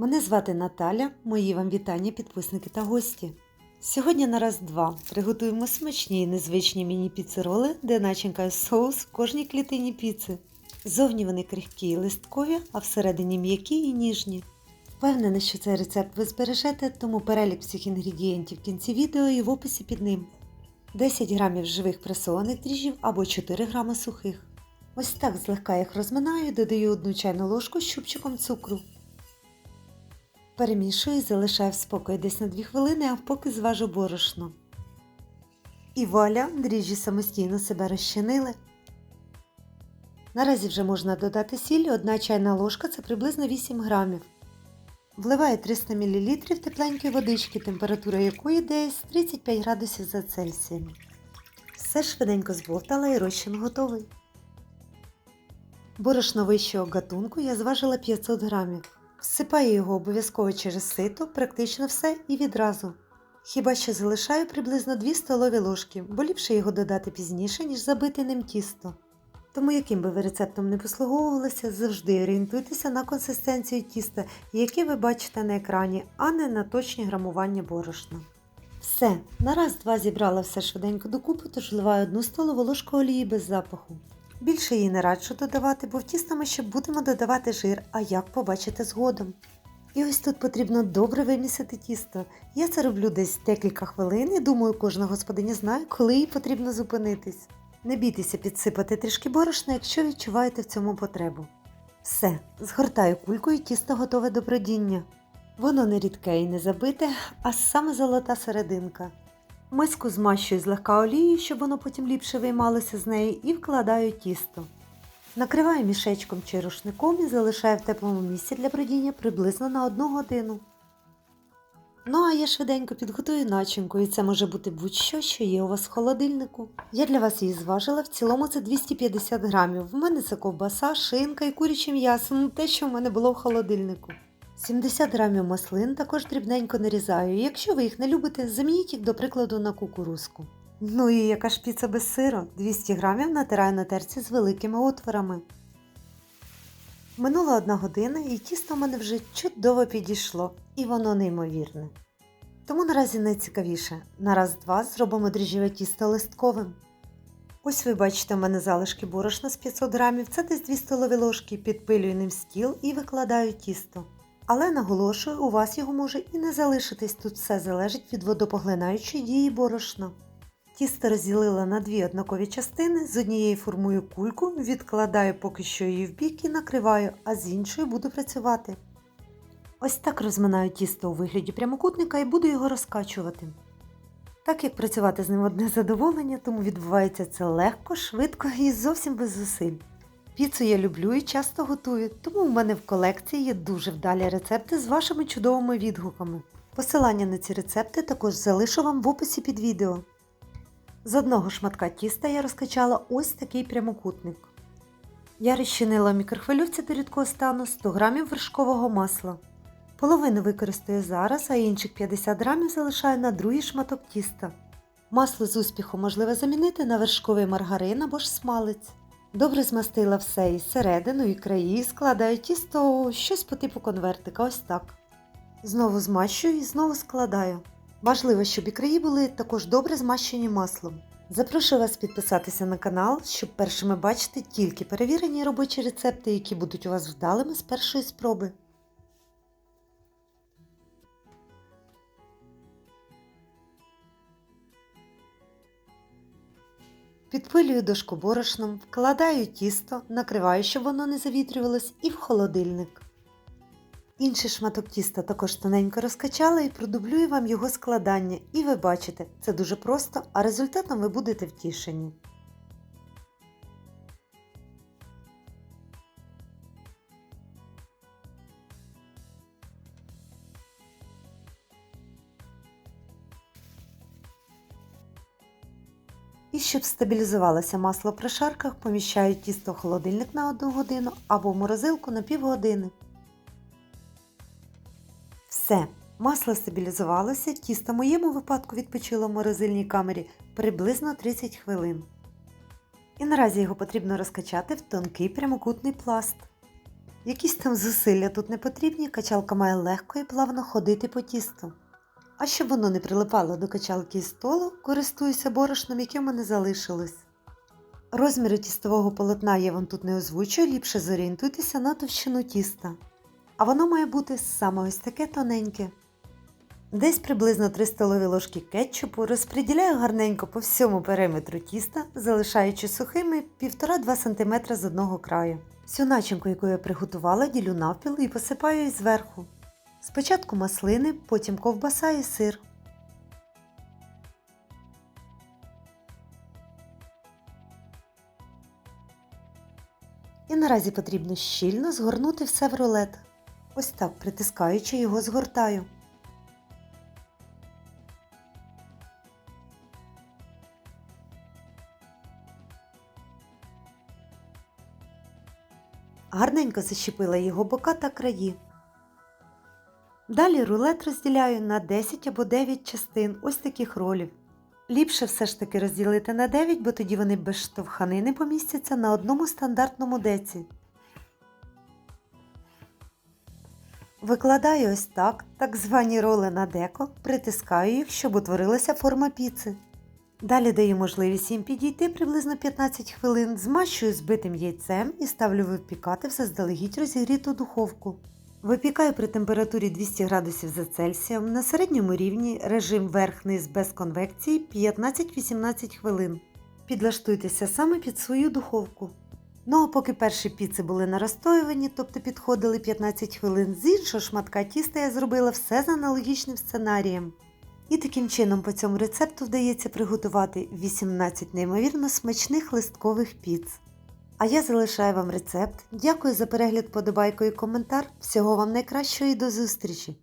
Мене звати Наталя, мої вам вітання, підписники та гості. Сьогодні на раз-два приготуємо смачні і незвичні міні-піцероли, де начинка соус в кожній клітині піци. Зовні вони крихкі і листкові, а всередині м'які і ніжні. Впевнена, що цей рецепт ви збережете, тому перелік всіх інгредієнтів в кінці відео і в описі під ним. 10 грамів живих пресованих дріжджів або 4 грами сухих. Ось так злегка їх розминаю додаю 1 чайну ложку з щупчиком цукру. Перемішую і залишаю в спокої десь на 2 хвилини, а поки зважу борошно. І вуаля, дріжджі самостійно себе розчинили. Наразі вже можна додати сіль, 1 чайна ложка це приблизно 8 грамів. Вливаю 300 мл тепленької водички, температура якої десь 35 градусів за Цельсієм. Все швиденько збовтала і розчин готовий. Борошно вищого гатунку я зважила 500 грамів. Всипаю його обов'язково через сито, практично все і відразу. Хіба що залишаю приблизно 2 столові ложки, бо ліпше його додати пізніше, ніж забити ним тісто. Тому яким би ви рецептом не послуговувалися, завжди орієнтуйтеся на консистенцію тіста, яке ви бачите на екрані, а не на точні грамування борошна. Все, на раз-два зібрала все швиденько докупи, тож вливаю одну столову ложку олії без запаху. Більше її не раджу додавати, бо в тісто ми ще будемо додавати жир, а як побачите згодом. І ось тут потрібно добре вимісити тісто. Я це роблю десь декілька хвилин і думаю, кожна господиня знає, коли їй потрібно зупинитись. Не бійтеся підсипати трішки борошна, якщо відчуваєте в цьому потребу. Все, згортаю кулькою, тісто готове до бродіння. Воно не рідке і не забите, а саме золота серединка. Миску змащую злегка олією, щоб воно потім ліпше виймалося з неї, і вкладаю тісто. Накриваю мішечком чи рушником і залишаю в теплому місці для бродіння приблизно на 1 годину. Ну а я швиденько підготую начинку, і це може бути будь-що, що є у вас в холодильнику. Я для вас її зважила, в цілому це 250 грамів. В мене це ковбаса, шинка і куряче м'ясо, ну те, що в мене було в холодильнику. 70 грамів маслин також дрібненько нарізаю. Якщо ви їх не любите, замініть їх, до прикладу, на кукурузку. Ну і яка ж піца без сиру? 200 грамів натираю на терці з великими отворами. Минула одна година і тісто в мене вже чудово підійшло, і воно неймовірне. Тому наразі найцікавіше на раз-два зробимо дріжджеве тісто листковим. Ось ви бачите, в мене залишки борошна з 500 грамів, це десь 2 столові ложки, підпилюю ним стіл і викладаю тісто. Але наголошую, у вас його може і не залишитись, тут все залежить від водопоглинаючої дії борошна. Тісто розділила на дві однакові частини, з однієї формую кульку, відкладаю поки що її в бік і накриваю, а з іншою буду працювати. Ось так розминаю тісто у вигляді прямокутника і буду його розкачувати. Так як працювати з ним одне задоволення, тому відбувається це легко, швидко і зовсім без зусиль. Піцу я люблю і часто готую, тому у мене в колекції є дуже вдалі рецепти з вашими чудовими відгуками. Посилання на ці рецепти також залишу вам в описі під відео. З одного шматка тіста я розкачала ось такий прямокутник. Я розчинила в мікрохвильовці до рідкого стану 100 г вершкового масла. Половину використаю зараз, а інших 50 грамів залишаю на другий шматок тіста. Масло з успіху можливо замінити на вершковий маргарин або ж смалець. Добре змастила все і середину, і краї, складаю тісто щось по типу конвертика, ось так. Знову змащую і знову складаю. Важливо, щоб і краї були також добре змащені маслом. Запрошую вас підписатися на канал, щоб першими бачити тільки перевірені робочі рецепти, які будуть у вас вдалими з першої спроби. Підпилюю дошку борошном, вкладаю тісто, накриваю, щоб воно не завітрювалось, і в холодильник. Інший шматок тіста також тоненько розкачала і продублюю вам його складання. І ви бачите, це дуже просто, а результатом ви будете втішені. І щоб стабілізувалося масло при шарках, поміщаю тісто в холодильник на 1 годину або в морозилку на півгодини. Все, масло стабілізувалося, тісто в моєму випадку відпочило в морозильній камері приблизно 30 хвилин. І наразі його потрібно розкачати в тонкий прямокутний пласт. Якісь там зусилля тут не потрібні, качалка має легко і плавно ходити по тісту. А щоб воно не прилипало до качалки і столу, користуюся борошном, яке в мене залишилось. Розміри тістового полотна я вам тут не озвучую, ліпше зорієнтуйтеся на товщину тіста. А воно має бути саме ось таке тоненьке. Десь приблизно 3 столові ложки кетчупу розподіляю гарненько по всьому периметру тіста, залишаючи сухими 1,5-2 см з одного краю. Всю начинку, яку я приготувала, ділю навпіл і посипаю її зверху. Спочатку маслини, потім ковбаса і сир. І наразі потрібно щільно згорнути все в рулет. Ось так, притискаючи його, згортаю. Гарненько защепила його бока та краї. Далі рулет розділяю на 10 або 9 частин ось таких ролів. Ліпше все ж таки розділити на 9, бо тоді вони без штовханини помістяться на одному стандартному деці. Викладаю ось так, так звані роли на деко, притискаю їх, щоб утворилася форма піци. Далі даю можливість їм підійти приблизно 15 хвилин, змащую збитим яйцем і ставлю випікати в заздалегідь розігріту духовку. Випікаю при температурі 200 градусів за Цельсієм на середньому рівні режим верх-низ без конвекції 15-18 хвилин. Підлаштуйтеся саме під свою духовку. Ну а поки перші піци були наростоювані, тобто підходили 15 хвилин, з іншого шматка тіста я зробила все за аналогічним сценарієм. І таким чином по цьому рецепту вдається приготувати 18 неймовірно смачних листкових піц. А я залишаю вам рецепт. Дякую за перегляд, подобайку і коментар. Всього вам найкращого і до зустрічі!